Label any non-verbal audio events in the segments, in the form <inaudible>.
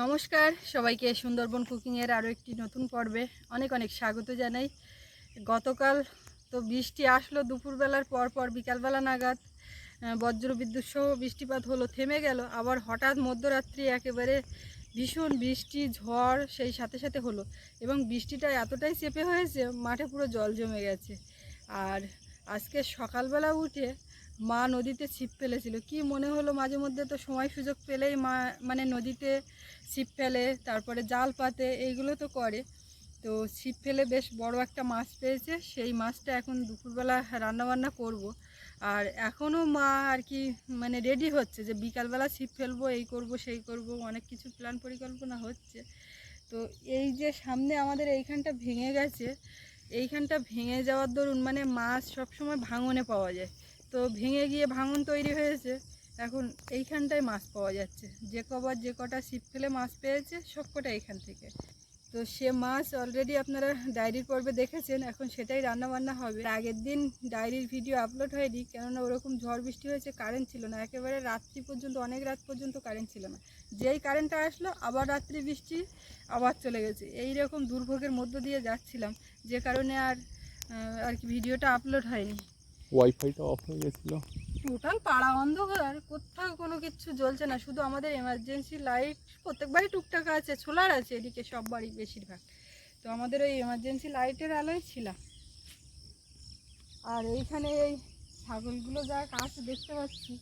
নমস্কার, সবাইকে সুন্দরবন কুকিংয়ের আরও একটি নতুন পর্বে অনেক অনেক স্বাগত জানাই। গতকাল তো বৃষ্টি আসলো, দুপুরবেলার পর পর বিকালবেলা নাগাদ বজ্র বিদ্যুৎ সহ বৃষ্টিপাত হলো, থেমে গেল। আবার হঠাৎ মধ্যরাত্রি একেবারে ভীষণ বৃষ্টি, ঝড় সেই সাথে সাথে হলো এবং বৃষ্টিটা এতটাই চেপে হয়েছে, মাঠে পুরো জল জমে গেছে। আর আজকে সকালবেলা উঠে মা নদীতে ছিপ ফেলেছিল। কি মনে হলো মাঝে মধ্যে তো সময় সুযোগ পেলেই মা মানে নদীতে ছিপ ফেলে, তারপরে জাল পাতে, এইগুলো তো করে। তো ছিপ ফেলে বেশ বড় একটা মাছ পেয়েছে, সেই মাছটা এখন দুপুরবেলা রান্নাবান্না করব। আর এখনও মা আর কি মানে রেডি হচ্ছে যে বিকালবেলা ছিপ ফেলব, এই করব, সেই করব, অনেক কিছু প্ল্যান পরিকল্পনা হচ্ছে। তো এই যে সামনে আমাদের এইখানটা ভেঙে গেছে, এইখানটা ভেঙে যাওয়ার দরুন মানে মাছ সবসময় ভাঙনে পাওয়া যায়। তো ভেঙে গিয়ে ভাঙন তৈরি হয়েছে। এখন এইখানটায় মাছ পাওয়া যাচ্ছে। যে কবার যে কটা ছিপ ফেলে মাছ পেয়েছে, সব কটা এইখান থেকে। তো সে মাছ অলরেডি আপনারা ডায়েরির পর্বে দেখেছেন, এখন সেটাই রান্না বান্না হবে আগের দিন ডায়েরির ভিডিও আপলোড হয়নি, কেননা ওরকম ঝড় বৃষ্টি হয়েছে কারেন্ট ছিল না। একেবারে রাত্রি পর্যন্ত, অনেক রাত পর্যন্ত কারেন্ট ছিল না। যেই কারেন্টটা আসলো, আবার রাত্রি বৃষ্টি, আবার চলে গেছে। এই রকম দুর্ভোগের মধ্য দিয়ে যাচ্ছিলাম। যে কারণে আর আর কি ভিডিওটা আপলোড হয়নি। ওয়াইফাইটা অফ হয়ে গেছিল। টোটাল পাড়া অন্ধকার, কোথাও কোনো কিছু জ্বলছে না, শুধু আমাদের এমার্জেন্সি লাইট প্রত্যেক বাড়ি টুকটাক আছে সোলার আছে, এদিকে সব বাড়ি বেশিরভাগ। তো আমাদের ওই এমার্জেন্সি লাইটের আলোয় ছিলাম আর এইখানে এই ছাগলগুলো যা কাজ দেখতে পাচ্ছি,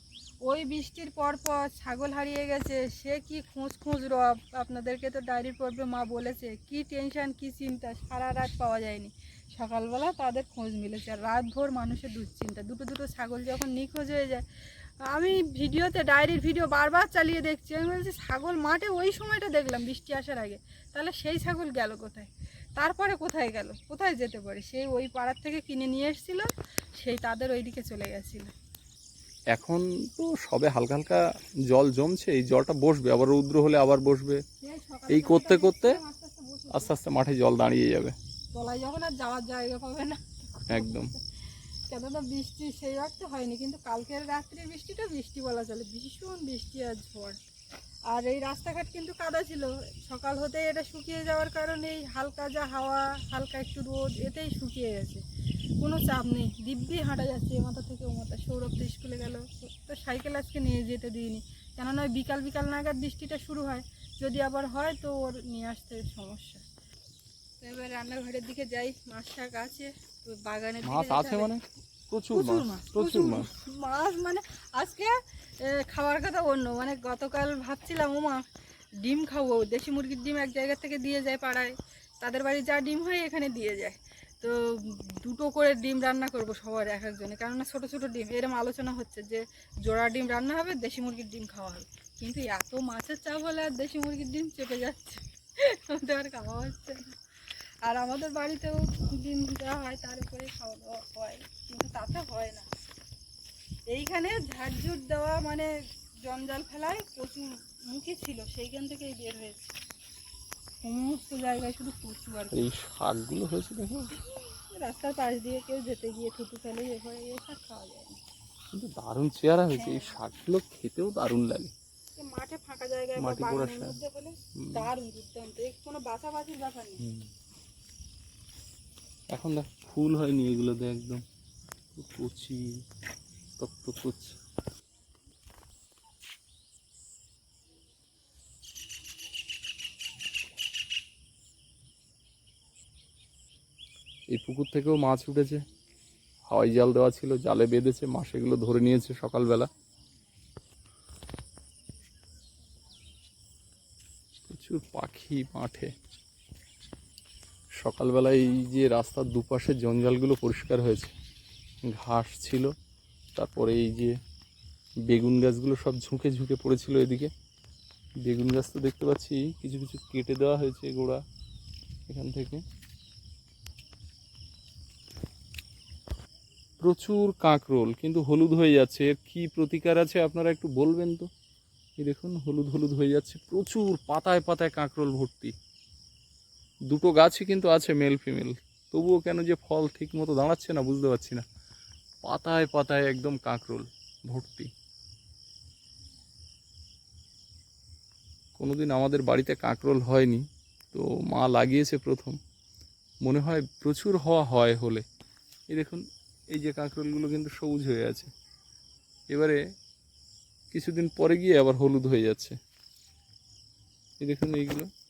ওই বৃষ্টির পর পর ছাগল হারিয়ে গেছে, সে কি খোঁজ খোঁজ রব, আপনাদেরকে তো ডায়েরির পর্বে মা বলেছে, কি টেনশন কি চিন্তা সারা রাত পাওয়া যায়নি। সকালবেলা তাদের খোঁজ মিলেছে আর রাত ভোর মানুষের দুশ্চিন্তা। দুটো দুটো ছাগল যখন নিখোঁজ হয়ে যায় আমি ভিডিওতে ডায়েরির ভিডিও বারবার চালিয়ে দেখছি আমি বলছি ছাগল মাঠে ওই সময়টা দেখলাম বৃষ্টি আসার আগে তাহলে সেই ছাগল গেল কোথায়? তারপরে কোথায় গেল? কোথায় যেতে পারে? সেই ওই পাড়ার থেকে কিনে নিয়ে এসেছিল সেই তাদের ওইদিকে চলে গেছিল। এখন তো সবে হালকা হালকা জল জমছে এই জলটা বসবে আবার রৌদ্র হলে আবার বসবে। এই করতে করতে আস্তে আস্তে মাঠে জল দাঁড়িয়ে যাবে। তলায় যখন আর যাওয়ার জায়গা পাবে না। একদম। কেননা বৃষ্টি সেই অর্থে হয়নি কিন্তু কালকের রাত্রির বৃষ্টিটা বৃষ্টি বলা চলে ভীষণ বৃষ্টি আর ঝড়। আর এই রাস্তাঘাট কিন্তু কাদা ছিল সকাল হতে এটা শুকিয়ে যাওয়ার কারণে এই হালকা যা হাওয়া হালকা একটু রোদ এতেই শুকিয়ে গেছে। কোনো চাপ নেই দিব্যি হাঁটা যাচ্ছে এ মাথা থেকে ও মাথা। সৌরভ তো স্কুলে গেল তো সাইকেল আজকে নিয়ে যেতে দিইনি। কেননা ওই বিকাল বিকাল নাগাদ বৃষ্টিটা শুরু হয় যদি আবার হয় তো ওর নিয়ে আসতে সমস্যা। এবার রান্নাঘরের দিকে যাই মাছ শাক আছে দিকে মাছ আছে মানে? প্রচুর মাছ মাছ প্রচুর মাছ। মাছ মানে আজকে খাওয়ার কথা অন্য মানে গতকাল ভাবছিলাম ওমা ডিম খাব। দেশি মুরগির ডিম এক জায়গা থেকে দিয়ে যায় পাড়ায়। তাদের বাড়ি যা ডিম হয় এখানে দিয়ে যায়। তো দুটো করে ডিম রান্না করব সবার এক একজনে কেননা ছোটো ছোটো ডিম। এরম আলোচনা হচ্ছে যে জোড়া ডিম রান্না হবে দেশি মুরগির ডিম খাওয়া হবে। কিন্তু এত মাছের চাপ হলে আর দেশি মুরগির ডিম চেপে যাচ্ছে। <laughs> আর খাওয়া হচ্ছে না। আর আমাদের বাড়িতেও ডিম দেওয়া হয় তার উপরে খাওয়া দাওয়া হয় কিন্তু তাতে হয় না। এইখানে ঝাড়ঝুট দেওয়া মানে জঞ্জাল ফেলায় প্রচুর মুখে ছিল সেইখান থেকেই বের হয়েছে। সমস্ত জায়গায় শুধু কচু আর এই শাকগুলো হয়েছে দেখো। রাস্তার পাশ দিয়ে কেউ যেতে গিয়ে থুতু ফেলে এ করে এ শাক খাওয়া যায় না। কিন্তু দারুণ চেহারা হয়েছে এই শাকগুলো খেতেও দারুণ লাগে। মাঠে ফাঁকা জায়গায় মাটি পোড়া শাক। দারুণ দুর্দান্ত কোনো বাছাবাছির ব্যাপার নেই। এখন দেখ, ফুল হয়নি এগুলোতে একদম। পুরো কচি তপ্ত কচি। এই পুকুর থেকেও মাছ উঠেছে। হাওয়াই জাল দেওয়া ছিল, জালে বেঁধেছে, মাছ এগুলো ধরে নিয়েছে সকালবেলা। প্রচুর পাখি মাঠে। সকালবেলা এই যে রাস্তার দুপাশে জঞ্জালগুলো পরিষ্কার হয়েছে, ঘাস ছিল, তারপরে এই যে বেগুন গাছগুলো সব ঝুঁকে ঝুঁকে পড়েছিল এদিকে। বেগুন গাছ তো দেখতে পাচ্ছি, কিছু কিছু কেটে দেওয়া হয়েছে গোড়া এখান থেকে। প্রচুর কাঁকরোল, কিন্তু হলুদ হয়ে যাচ্ছে, এর কী প্রতিকার আছে আপনারা একটু বলবেন তো? এই দেখুন, হলুদ হলুদ হয়ে যাচ্ছে, প্রচুর পাতায় পাতায় কাঁকরোল ভর্তি। দুটো গাছই কিন্তু আছে মেল ফিমেল তবুও কেন যে ফল ঠিক মতো দাঁড়াচ্ছে না বুঝতে পারছি না। পাতায় পাতায় একদম কাঁকরোল, ভর্তি। কোনোদিন আমাদের বাড়িতে কাঁকরোল হয়নি, তো মা লাগিয়েছে প্রথম। মনে হয় প্রচুর হওয়া হয় হলে। এই দেখুন, এই যে কাঁকরোলগুলো কিন্তু সবুজ হয়ে আছে। এবারে কিছুদিন পরে গিয়ে আবার হলুদ হয়ে যাচ্ছে। এই দেখুন এইগুলো। এই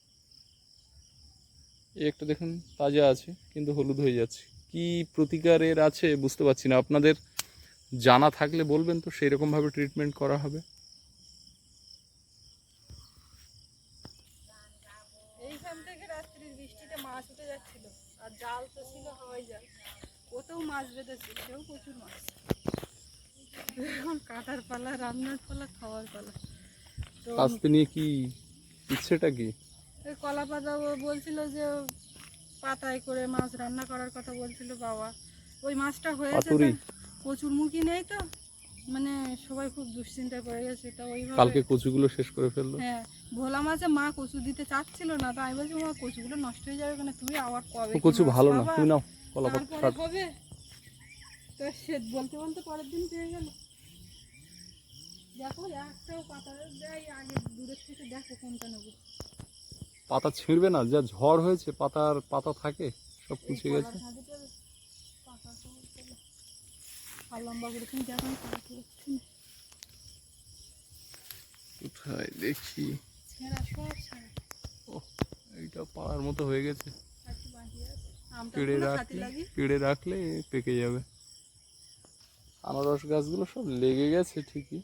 একটা দেখুন তাজা আছে কিন্তু হলুদ হয়ে যাচ্ছে। কি প্রতিকারের আছে বুঝতে পারছি না। আপনাদের জানা থাকলে বলবেন তো সেই রকমভাবে ট্রিটমেন্ট করা হবে? এইখান থেকে রাত্রির বৃষ্টিতে মাছ উঠে যাচ্ছিল আর জাল তো ছিল হাওয়াই জাল। ওতেও মাছ বেঁধেছে সেও প্রচুর মাছ। এখন কাটার পালা রান্নার পালা খাওয়ার পালা। কাস্তে নিয়ে কি ইচ্ছেটা কি? ওই কলা পাতা বলছিল যে পাতায় করে মাছ রান্না করার কথা বলছিল বাবা। ওই মাছটা হয়েছে প্রচুর মুখি নেই তো মানে সবাই খুব দুশ্চিন্তায় পড়ে গেছে তা ওইভাবে কালকে কচুগুলো শেষ করে ফেলল? হ্যাঁ ভোলা মাছে মা কচু দিতে চাচ্ছিল না তো আমি বলছি মা কচুগুলো নষ্ট হয়ে যাবে কেন? তুমি আবার কবে কচু ভালো না তুমি নাও কলা পাতা হবে। তো সে বলতে বলতে পরের দিন পেয়ে গেল। দেখো একটাও পাতা দেয় আগে দূরের থেকে দেখো কোনটা নেব। পাতা ছিঁড়বে না যা ঝড় হয়েছে পাতার পাতা থাকে সব কুচে গেছে। কোথায় দেখি? এইটা পাড়ার মতো হয়ে গেছে। পেড়ে রাখলে পেড়ে রাখলে পেকে যাবে। আনারস গাছগুলো সব লেগে গেছে ঠিকই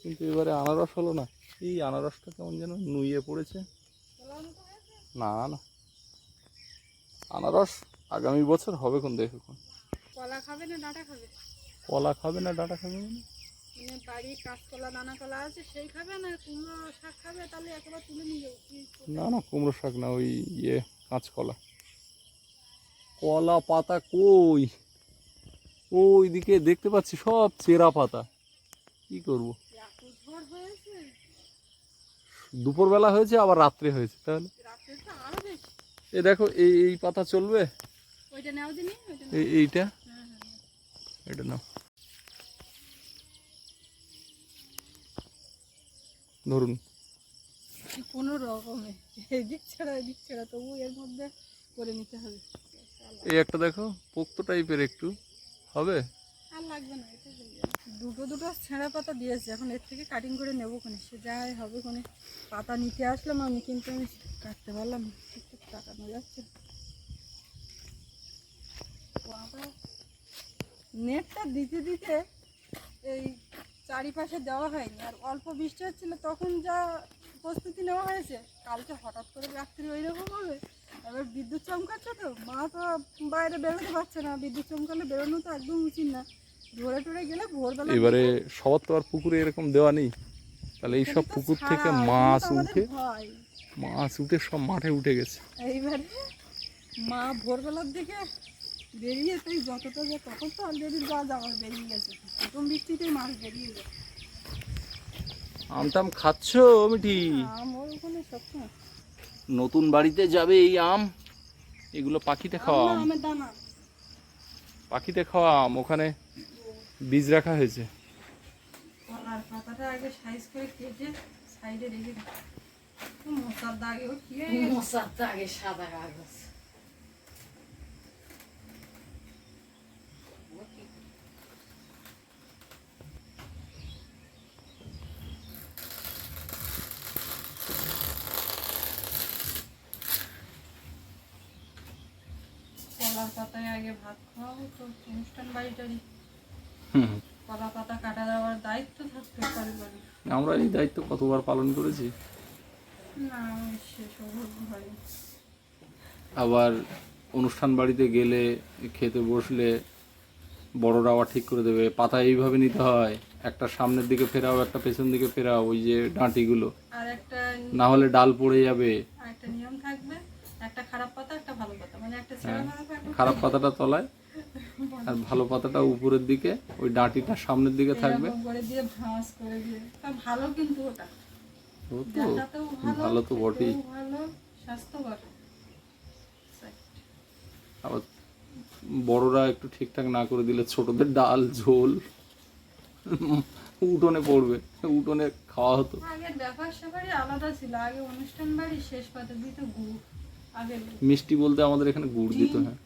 কিন্তু এবারে আনারস হলো না। এই আনারসটা কেমন যেন নুইয়ে পড়েছে। না না। আনারস আগামী বছর হবে কোন দেখো কোন। কলা খাবে না ডাঁটা খাবে? কলা খাবে না ডাটা খাবে মানে? মানে বাড়ির কাঁচকলা দানা কলা আছে সেই খাবে না? কুমড়ো শাক খাবে তাহলে একেবারে তুলে নিয়ে? না না কুমড়ো শাক না ওই ইয়ে কাঁচকলা। কলা পাতা কই? ওই দিকে দেখতে পাচ্ছি সব চেরা পাতা। কি করব? দুপুরবেলা হয়েছে আবার রাত্রে হয়েছে তাহলে এ দেখো এই এই পাতা চলবে? এইটা? হ্যাঁ হ্যাঁ হ্যাঁ। এটা নাও। ধরুন। কোনো রকমে। এদিক ছাড়া এদিক ছাড়া তবু এর মধ্যে করে নিতে হবে। এই একটা দেখো পোক্ত টাইপের একটু। হবে? আর লাগবে না এটা। দুটো দুটো ছেঁড়া পাতা দিয়েছে, এখন এর থেকে কাটিং করে নেব কোনে? সে যাই হবে কোনে? পাতা নিতে আসলাম আমি, কিন্তু আমি কাটতে পারলাম কাটানো যাচ্ছে নেটটা দিতে দিতে এই চারিপাশে দেওয়া হয়নি, আর অল্প বৃষ্টি হচ্ছিল, তখন যা প্রস্তুতি নেওয়া হয়েছে, কালকে হঠাৎ করে রাত্রি ওই রকম হবে? এবার বিদ্যুৎ চমকাচ্ছে তো? মা তো বাইরে বেরোতে পারছে না। বিদ্যুৎ চমকালে বেরোনো তো একদম উচিত না। ধরে টরে গেলে ভোরবেলা এবারে সবার তো আর পুকুরে এরকম দেওয়া নেই। তাহলে এই সব পুকুর থেকে মাছ উঠে মাছ উঠে সব মাঠে উঠে গেছে। এইবারে মা ভোরবেলার দিকে বেরিয়ে তুই যতটা যে তখন তো অলরেডি যা যাওয়ার বেরিয়ে গেছে। প্রথম বৃষ্টিতেই মাছ বেরিয়ে যায় আমটাম খাচ্ছ মিঠি? আমার ওখানে সবসময়। নতুন বাড়িতে যাবে এই আম। এগুলো পাখিতে খাওয়া আম পাখিতে খাওয়া আম। ওখানে বীজ রাখা হয়েছে। সাইডে রেখে হয়ে? মশার দাগে সাদা কাগজ কলার পাতায় আগে ভাত খাওয়া অনুষ্ঠান বাড়িটারি হুম কলা পাতা কাটা দেওয়ার দায়িত্ব থাকতো পারিবারিক আমরা এই দায়িত্ব কতবার পালন করেছি? না হয়নি আবার অনুষ্ঠান বাড়িতে গেলে খেতে বসলে বড়রা আবার ঠিক করে দেবে পাতা এইভাবে নিতে হয় একটা সামনের দিকে ফেরাও একটা পেছন দিকে ফেরাও ওই যে ডাঁটিগুলো। আর একটা না হলে ডাল পড়ে যাবে। একটা নিয়ম থাকবে একটা খারাপ পাতা একটা ভালো পাতা। মানে হ্যাঁ। একটা খারাপ পাতাটা তলায়। আর ভালো পাতাটা উপরের দিকে ওই ডাটিটা সামনের দিকে থাকবে। ভালো কিন্তু ওটা। তো ভালো ভালো তো বটেই। আবার বড়রা একটু ঠিকঠাক না করে দিলে ছোটদের ডাল ঝোল উঠোনে পড়বে উঠোনে খাওয়া হতো। আগের ব্যাপার স্যাপারই আলাদা ছিল আগে অনুষ্ঠান বাড়ি শেষ পাতে দিত গুড় মিষ্টি বলতে আমাদের এখানে গুড় দিত হ্যাঁ।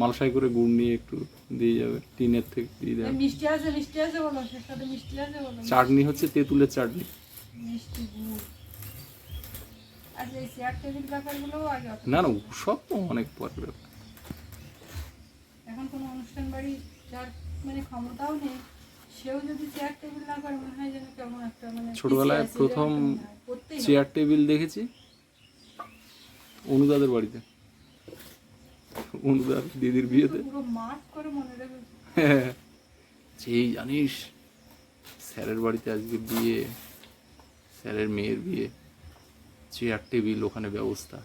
মালসাই করে গুড় নিয়ে একটু দিয়ে যাবে টিনের থেকে দিয়ে এই মিষ্টি আছে মিষ্টি আছে বলো পাতে মিষ্টি আছে বলো চাটনি হচ্ছে তেঁতুলের চাটনি। মিষ্টি গুড়। আর এই চেয়ার টেবিল ব্যাপারগুলোও আগে না না সব তো অনেক পরে ব্যাপার। এখন কোনো অনুষ্ঠান বাড়ি যার মানে ক্ষমতাও নেই সেও যদি চেয়ার টেবিল না করে মনে হয় যেন কেমন একটা মানে ছোটবেলায় প্রথম এরকম মনে। চেয়ার টেবিল দেখেছি অনুদাদের বাড়িতে। অনুদার দিদির বিয়েতে। মনে রেখেছে যেই জানিস স্যারের বাড়িতে আজকে বিয়ে স্যারের মেয়ের বিয়ে চেয়ার টেবিল ওখানে ব্যবস্থা।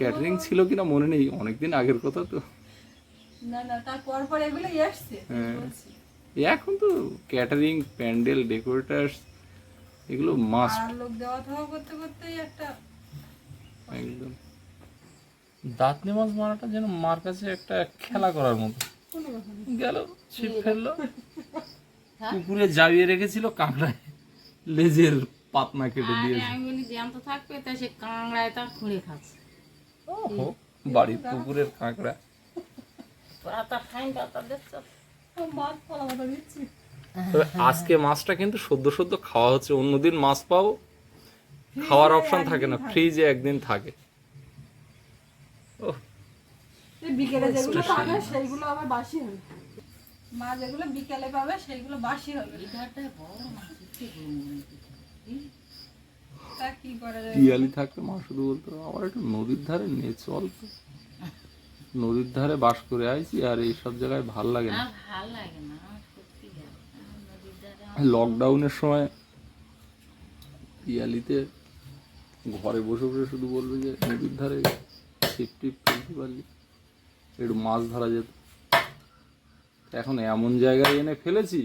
ক্যাটারিং ছিল কিনা মনে নেই অনেকদিন আগের কথা তো। না না তারপর পর এগুলো এসছে হ্যাঁ। এখন তো ক্যাটারিং প্যান্ডেল ডেকোরেটার্স এগুলো মাস্ট লোক দেওয়া থাওয়া করতে করতেই একটা একদম। দাঁতনে মাছ মারাটা যেন মার কাছে একটা খেলা করার মতো। গেল ছিপ ফেলল। পুকুরে জাবিয়ে রেখেছিল কাঁকড়ায় লেজের পাতনা কেটে দিয়েছে। আমি বলি জ্যান্ত থাকবে তা সে কাংড়ায় তা খুঁড়ে খাচ্ছে। ওহো, বাড়ির পুকুরের কাঁকড়া। তোরা তার ফাইনটা তা দেখছ। মাছ ফলা দিচ্ছি আজকে মাছটা কিন্তু সদ্য সদ্য খাওয়া হচ্ছে অন্যদিন মাছ পাও খাওয়ার অপশন থাকে না ফ্রিজে একদিন থাকে। ওহ, বিকেলে যেগুলো পাবে সেইগুলো আবার বাসি হবে। মা যেগুলো বিকেলে পাবে সেইগুলো বাসি হবে। এটাটা বড় মাছ একটু পিয়ালি থাকতে মা শুধু বলতো নদীর ধারে নে চল তো নদীর ধারে বাস করে আইছি আর এইসব জায়গায় ভালো লাগে না। লকডাউনের সময় পিয়ালিতে ঘরে বসে বসে শুধু বলবে যে নদীর ধারে ছিপ টিপ ফেলতে পারলি। একটু মাছ ধরা যেত। এখন এমন জায়গায় এনে ফেলেছি,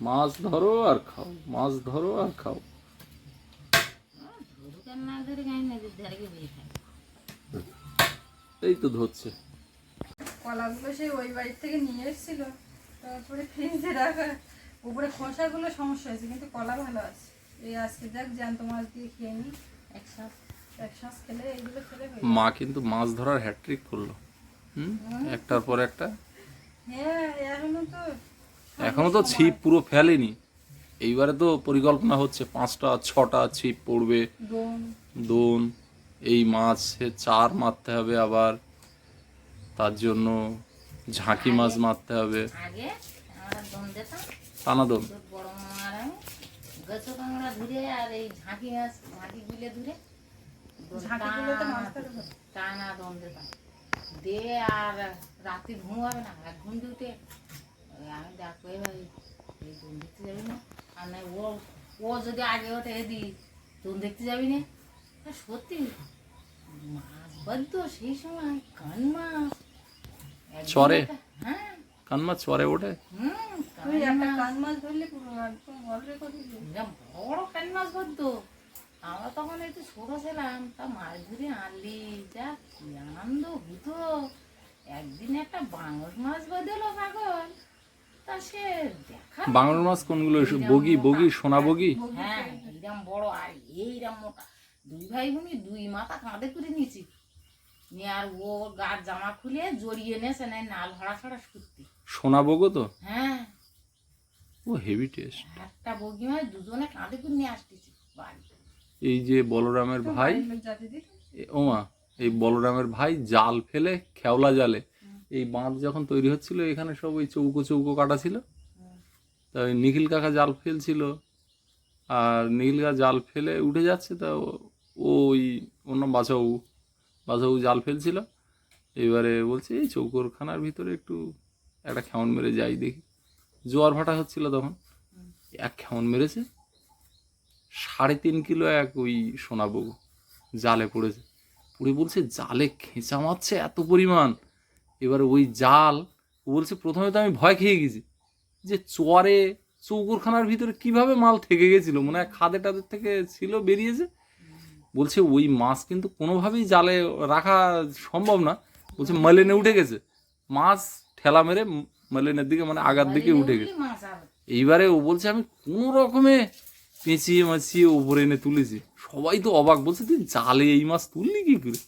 মাছ ধরো আর খাও, মাছ ধরো আর খাও। এই তো ধরছে। কলাগুলো সেই ওই বাড়ির থেকে নিয়ে এসেছিল, তারপরে ফ্রিজে রাখা, উপরে খোসাগুলো সমস্যা হয়েছে, কিন্তু কলা ভালো আছে। এই আজকে যাক জ্যান্ত মাছ দিয়ে খেয়ে নিই। মা কিন্তু মাছ ধরার হ্যাট্রিক করল। হুম? একটার পর একটা? হ্যাঁ এখনও তো ছিপ পুরো ফেলেনি। এইবারে তো পরিকল্পনা হচ্ছে পাঁচটা ছটা ছিপ পড়বে। দোন এই মাছে চার মারতে হবে আবার। তার জন্য ঝাঁকি মাছ মারতে হবে। টানা দোন তোর বড় মামার আমি গেছো কাঁকড়া ধরে আর এই ঝাঁকি মাছ ঝাঁকি গুলে ধরে দোন ঝাঁকিগুলো তো মাছ টানা- ধরে ভালো। টানা দম দিতাম দিয়ে আর রাতে ঘুম না এক ঘুম উঠে আমি ডাকবো "এই এই দোন দেখতে যাবি না। আর নাই ও ও যদি আগে ওঠে এদি দোন দেখতে যাবি না? সত্যি মাছ বাদ্য সেই সময় কান মাছ। চরে? হ্যাঁ। কান মাছ চরে ওঠে? হুম। তুই একটা মাছ কান ধরলে বড় কান মাছ ধরতো। আমরা তখন একটু ছোট ছিলাম তা মাছ ধরে আনলি যা কি আনন্দ হতো। একদিন একটা বাংশ মাছ বাঁধলো পাগল। তা সে দেখা বাংলার মাছ কোনগুলো? বগি বগি সোনা বগি? হ্যাঁ এইরকম বড় আর এইরকম মোটা। দুই ভাই বোনই দুই মাথা কাঁধে করে নিয়েছি। নিয়ে আর ও গার জামা খুলে জড়িয়ে নেছে নাই নাল ভাড়া ছাড়া সত্যি। সোনা বগো তো? হ্যাঁ। ও হেভি টেস্ট একটা বগিমা দুজনে কাঁধে করে নিয়ে আসতেছি। বাড়ি। এই যে বলরামের ভাই ওমা এই বলরামের ভাই জাল ফেলে খেওলা জালে। এই বাঁধ যখন তৈরি হচ্ছিল এখানে সব ওই চৌকো চৌকো কাটা ছিল। তা ওই নিখিল কাকা জাল ফেলছিল। আর নিখিল কাকা জাল ফেলে উঠে যাচ্ছে তা ওই অন্য বাছাবু বাছাবু জাল ফেলছিল। এবারে বলছে এই চৌকোরখানার ভিতরে একটু একটা খেমন মেরে যাই দেখি। জোয়ার ভাটা হচ্ছিল তখন। এক খেমন মেরেছে। সাড়ে তিন কিলো এক ওই সোনাবগু জালে পড়েছে। পুড়ে বলছে, জালে খেঁচা মারছে এত পরিমাণ? এবার ওই জাল বলছে, প্রথমে তো আমি ভয় খেয়ে গেছি যে চরে চৌকুরখানার ভিতরে কীভাবে মাল থেকে গেছিল? মনে হয় খাদে টাদের থেকে ছিল, বেরিয়েছে। বলছে, ওই মাছ কিন্তু কোনোভাবেই জালে রাখা সম্ভব না। বলছে, মালেনে উঠে গেছে। মাছ ঠেলা মেরে মালেনের দিকে মানে আগার দিকে উঠে গেছে। এইবারে ও বলছে আমি কোনো রকমে পেঁচিয়ে মাছিয়ে উপরে এনে তুলেছি। সবাই তো অবাক বলছে তুই জালে এই মাছ তুললি কি করে?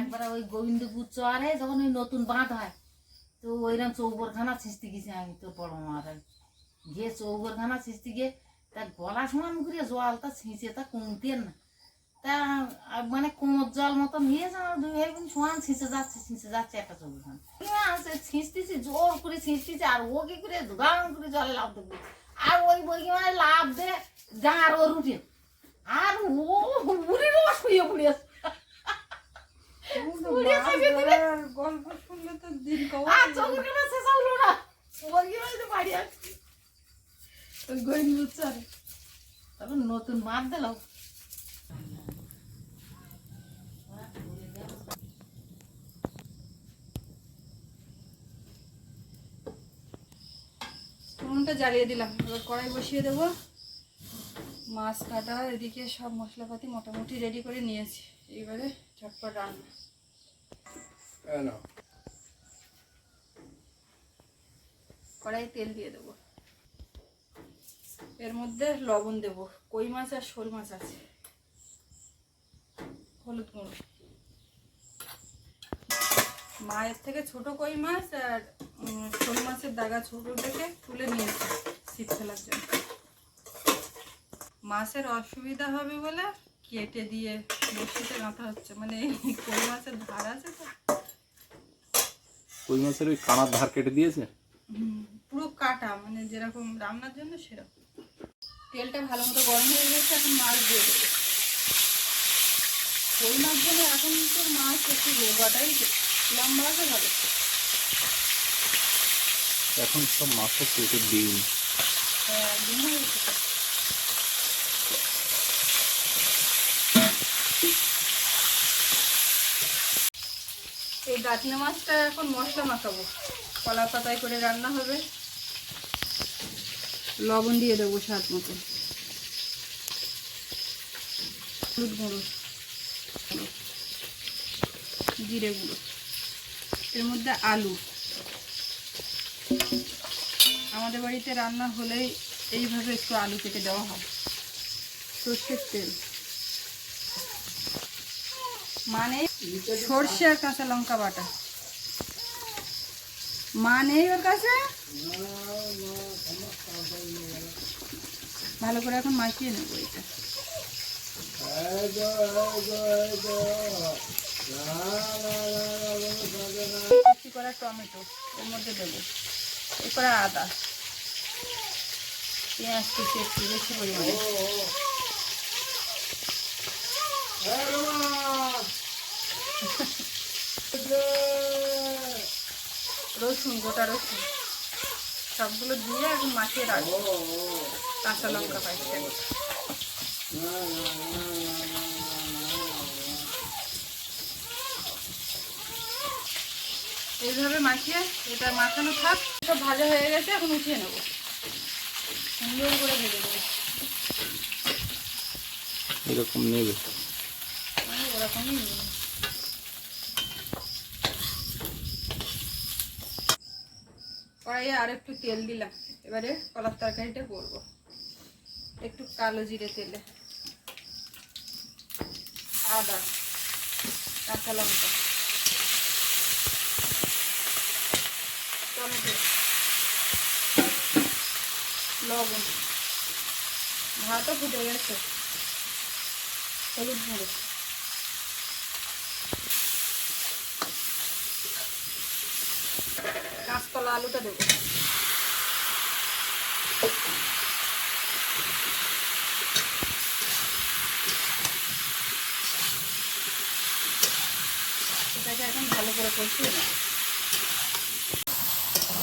একবার ওই গোবিন্দপুর চরে যখন ওই নতুন বাঁধ হয় তো ওইরকম চৌবরখানা ছিঁচতে গেছি আমি তো বড় গিয়ে চৌবরখানা ছিঁচতে গিয়ে তা গলা সমান করে জলটা ছিঁচে তা কমতেন না। তা মানে কোমর জল মতন হয়েছে আমার দুই ভাই বোন সমান ছিঁচে যাচ্ছে ছিঁচে যাচ্ছে একটা চৌবরখানা আছে ছিঁচতেছি জোর করে ছিঁচতেছি আর ও কি করে গান করে জলে লাভ দেবে আর ওই বই মানে লাভ দে ডাঙার ও রুটে আর ও উড়ে রস শুয়ে পড়ে আছে। উড়ে মাছ থেকে দিলে- ধরার গল্প শুনলে তো দিন কবে আর চোখের কেন শেষ হলো না। ওই তো বাড়ি আসছি। ওই গরিব বুঝছার তখন নতুন মাছ দিল উনুনটা জ্বালিয়ে দিলাম। এবার কড়াই বসিয়ে দেবো। মাছ কাটা এদিকে সব মশলাপাতি মোটামুটি রেডি করে নিয়েছি। এবারে চটপট রান্না। কড়াই তেল দিয়ে দেবো। এর মধ্যে লবণ দেব। কই মাছ আর শোল মাছ আছে? হলুদ গুঁড়ো। মায়ের থেকে ছোট কই মাছ আর শোল মাছের দাগা ছোট থেকে তুলে নিয়েছি শীত ফেলার জন্য। মাছের অসুবিধা হবে বলে কেটে দিয়ে বসিতে গাঁথা হচ্ছে। মানে কই মাছের ধার আছে তো? কই মাছের ওই কানার ধার কেটে দিয়েছে? পুরো কাটা মানে যেরকম রান্নার জন্য সেরকম। তেলটা ভালো মতো গরম হয়ে গেছে এখন মাছ দিয়ে দেবো। কই মাছ জন্য এখন তো মাছ একটু রোগাটাই ভালো এখন সব মাছের পেটে দিন হ্যাঁ, হয়ে এই দাঁতনে মাছটা এখন মশলা মাখাবো। কলা পাতায় করে রান্না হবে। লবণ দিয়ে দেবো স্বাদ মতো। হলুদ গুঁড়ো। জিরে গুঁড়ো। এর মধ্যে আলু। আমাদের বাড়িতে রান্না হলেই এইভাবে একটু আলু কেটে দেওয়া হয়। সর্ষের তেল। মানে সর্ষে আর কাঁচা লঙ্কা বাটা। মা নেই ওর কাছে? ভালো করে এখন মাখিয়ে নেব এটা। কুচি করা টমেটো, এর মধ্যে দেবো। এরপরে আদা। পেঁয়াজ কুচি একটু বেশি পরিমাণে। রসুন, গোটা রসুন। সবগুলো দিয়ে এখন মাখিয়ে রাখব। কাঁচা লঙ্কা পাইছে। এইভাবে মাখিয়ে এটা মাখানো থাক। সব ভাজা হয়ে গেছে এখন উঠিয়ে নেব। সুন্দর করে ভেজে নেব। এরকম নেবে। ওরকমই নিই। কড়াইয়ে আর একটু তেল দিলাম। এবারে কলার তরকারিটা করব। একটু কালো জিরে তেলে। আদা কাঁচা লঙ্কা টমেটো লবণ। ভাতও ফুটে গেছে। হলুদ গুঁড়ো। কাঁচকলা আলুটা দেবো। এখন ভালো করে কষিয়ে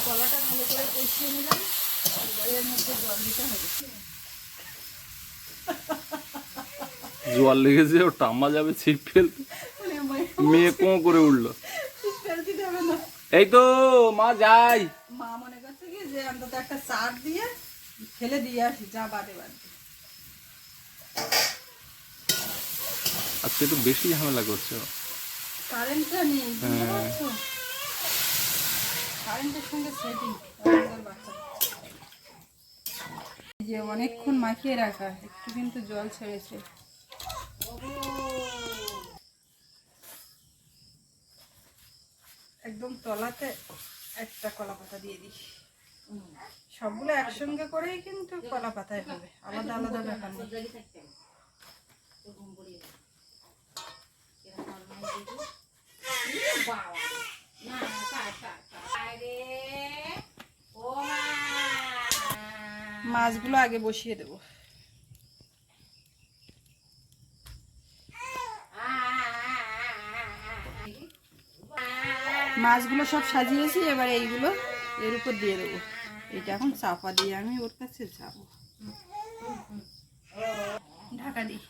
কলাটা ভালো করে কষিয়ে নিলাম। এর মধ্যে জল দিতে হবে জোয়ার লেগেছে ও টাম্মা যাবে ছিপ ফেলতে। মেয়ে কোঁ করে উঠল। এই তো মা যাই। মা মনে করছে কি যে অন্তত একটা চার দিয়ে ফেলে দিয়ে আসি যা বাদে বাদে। আজকে তো বেশি ঝামেলা করছে। কারেন্টটা নেই হ্যাঁ। কারেন্টের সঙ্গে সেটিং বাচ্চা। যে অনেকক্ষণ মাখিয়ে রাখা, একটু কিন্তু জল ছেড়েছে। একদম তলাতে একটা কলা পাতা দিয়ে দিই। সবগুলো একসঙ্গে করেই কিন্তু কলা পাতায় হবে, আলাদা আলাদা ব্যাপার নেই। মাছগুলো আগে বসিয়ে দেব। মাছগুলো সব সাজিয়েছি, এবার এইগুলো এর উপর দিয়ে দেবো। এটা এখন চাপা দিয়ে আমি ওর কাছে যাব। ঢাকা দিই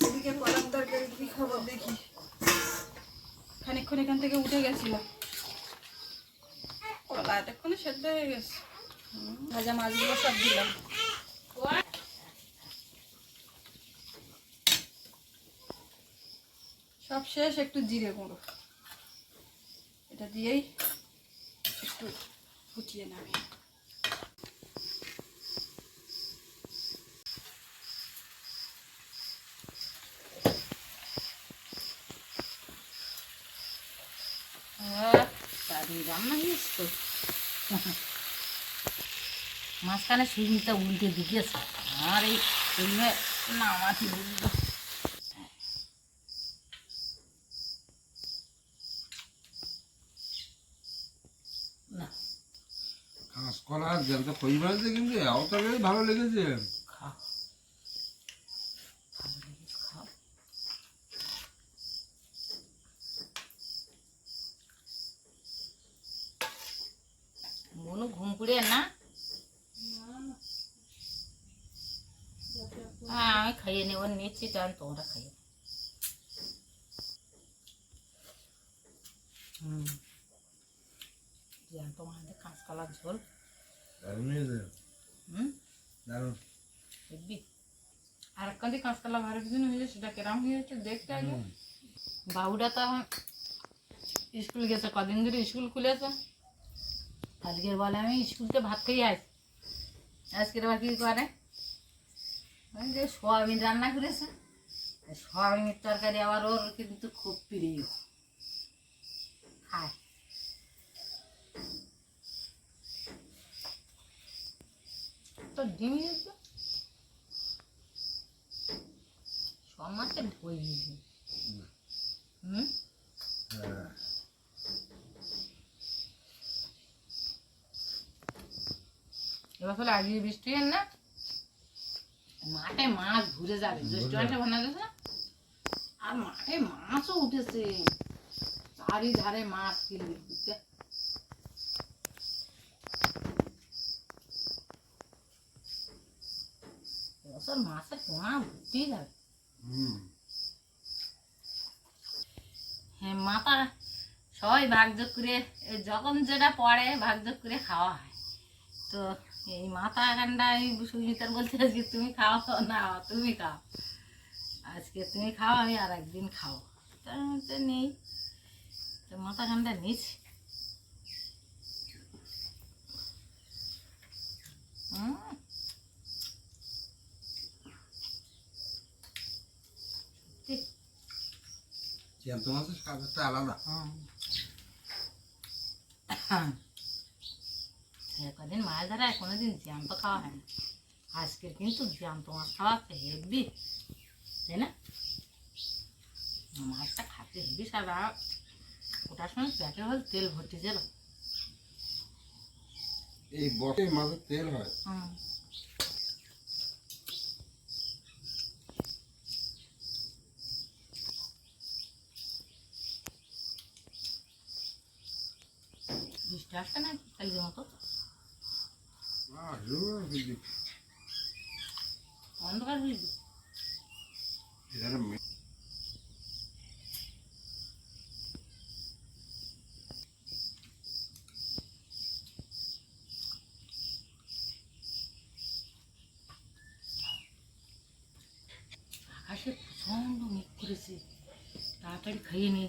এদিকে কলার তরকারি কি খবর দেখি খানিকক্ষণ এখান থেকে উঠে গেছিলাম কলা এতক্ষণে সেদ্ধ হয়ে গেছে হুম, ভাজা মাছগুলো সব দিলাম সব শেষ একটু জিরে গুঁড়ো। এটা দিয়েই একটু ফুটিয়ে নামি মাঝখানে সুইমিটা উল্টে দিয়েছে। আর এই সুইমে নামাটি উল্টো না কাঁচকলা জলটা পরিমাণে কিন্তু এতটাই ভালো লেগেছে। মনু ঘুম পুড়ে না? হ্যাঁ আমি খাইয়ে নেব, নিচ্ছি কারণ তোমরা খাইয়ে হুম জ্যান্ত মাঝে কাঁচকলার ঝোল দারুণ হয়েছে হুম দারুণ দেখবি আর একটা কাঁচকলা ভালো কিছু হয়েছে সেটা কেরাম হয়েছে দেখতে আগে বাবুটা তো এখন স্কুল গেছে কদিন ধরে স্কুল খুলেছে আজকের বলে আমি স্কুলতে ভাত খেয়ে আসি আজকের আবার কী করে ওই যে সোয়াবিন রান্না করেছে এই সোয়াবিনের তরকারি আবার ওর কিন্তু খুব প্রিয় খায় তো ডিম দিয়েছে দিয়েছে হুম? হ্যাঁ এবার তাহলে আজকে বৃষ্টি না মাঠে মাছ ঘুরে যাবে। রেস্টুরেন্টে বানাতেছে না? আর মাঠে মাছও উঠেছে। চারিধারে মাছ কিনবে মাছের পোনা ভর্তি যাবে হ্যাঁ মাথা সবাই ভাগযোগ করে যখন যেটা পড়ে, ভাগযোগ করে খাওয়া হয়। তো এই মাথা ঠান্ডা আমি সুমিতার বলতে আজকে তুমি খাও, না, তুমি খাও। আজকে তুমি খাও, আমি আর একদিন খাও তার মধ্যে নেই। তো মাথা ঠান্ডা নিচ্ছি হুম ঠিক জ্যান্ত মাছের স্বাদটা আলাদা। কদিন মাছ ধরা কোনোদিন জ্যান্ত খাওয়া হয় না। আজকে কিন্তু জ্যান্ত মাছ খাওয়া হেভি তাই না? মাছটা খাতে হেভি সাদা। ওটার সময় প্যাকের হল তেল ভর্তি ছিল এই বটে মাছের তেল হয়। হুম। বৃষ্টি আসবে না কালকের মতো? অন্ধকার হয়ে আকাশে প্রচণ্ড মুখ করেছে। তাড়াতাড়ি খাইয়ে নিয়ে